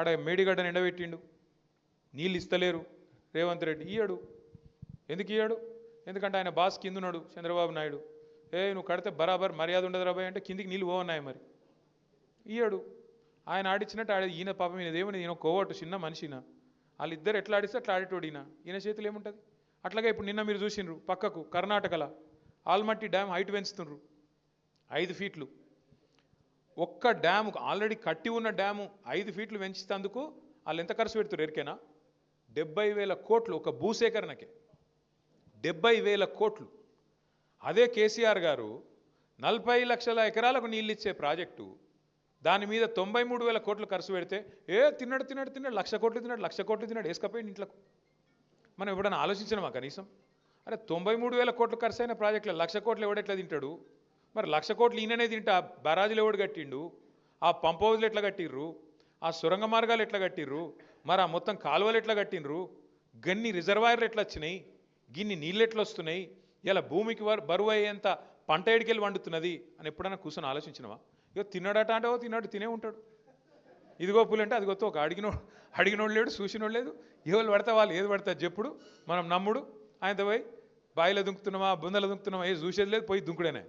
ఆడ మేడిగడ్డను ఎండబెట్టిండు నీళ్ళు ఇస్తలేరు. రేవంత్ రెడ్డి ఇయ్యడు. ఎందుకు ఇయ్యాడు? ఎందుకంటే ఆయన బాస్ కిందున్నాడు చంద్రబాబు నాయుడు. ఏ నువ్వు కడితే బరాబర్ మర్యాద ఉండదు రాబాయ్ అంటే కిందికి నీళ్ళు పోవన్నాయి మరి. ఇయ్యాడు. ఆయన ఆడిచ్చినట్టు ఆడే ఈయన పాపం ఈయన దేవుని ఈయన కోవట్టు చిన్న మనిషిన. వాళ్ళిద్దరు ఎట్లా ఆడిస్తే అట్లా ఆడేటోడు ఈయన. ఈయన చేతులు ఏముంటుంది? అట్లాగే ఇప్పుడు నిన్న మీరు చూసిండ్రు పక్కకు కర్ణాటకల ఆల్మట్టి డ్యామ్ హైట్ పెంచుతుండ్రు. ఐదు ఫీట్లు. ఒక్క డ్యాము ఆల్రెడీ కట్టి ఉన్న డ్యాము ఐదు ఫీట్లు పెంచినందుకు వాళ్ళు ఎంత ఖర్చు పెడుతున్నారు ఎరికేనా? డెబ్బై వేల కోట్లు ఒక భూసేకరణకే. డెబ్బై వేల కోట్లు. అదే కేసీఆర్ గారు నలభై లక్షల ఎకరాలకు నీళ్ళు ఇచ్చే ప్రాజెక్టు దాని మీద తొంభై మూడు వేల కోట్లు ఖర్చు పెడితే ఏ తిన్నాడు తిన్నాడు తిన్నాడు లక్ష కోట్లు తిన్నాడు లక్ష కోట్లు తిన్నాడు వేసుకపోయి ఇంట్లో. మనం ఎప్పుడైనా ఆలోచించినమా కనీసం? అరే తొంభై మూడు వేల కోట్లు ఖర్చు అయిన ప్రాజెక్టులో లక్ష కోట్లు ఎవడెట్లా తింటాడు? మరి లక్ష కోట్లు ఈయననే తింటా బరాజులు ఎవడు కట్టిండు? ఆ పంప్ హౌజ్లు ఎట్లా కట్టిర్రు? ఆ సొరంగ మార్గాలు ఎట్లా కట్టిర్రు? మరి ఆ మొత్తం కాలువలు ఎట్లా కట్టిండ్రు? గన్ని రిజర్వాయర్లు ఎట్లా వచ్చినాయి? గిన్ని నీళ్ళు ఎట్లా వస్తున్నాయి? ఇలా భూమికి బరువు అయ్యేంత పంట ఎడికెళ్ళి వండుతున్నది అని ఎప్పుడైనా కూర్చొని ఆలోచించినవా? ఇక తిన్నాడట అంటే ఓ తిన్నాడు తినే ఉంటాడు. ఇదిగో పులి అంటే అదిగో ఒక అడిగినోడు అడిగినోడు లేడు చూసినోడు లేదు. ఎవరు పడితే వాళ్ళు ఏది పడితే చెప్పుడు. మనం నమ్ముడు. ఆయనతో పోయి బాయిలో దుంకుతున్నామా బుందలో దుంకుతున్నామా ఏది చూసేది లేదు పోయి దుంకుడేనే.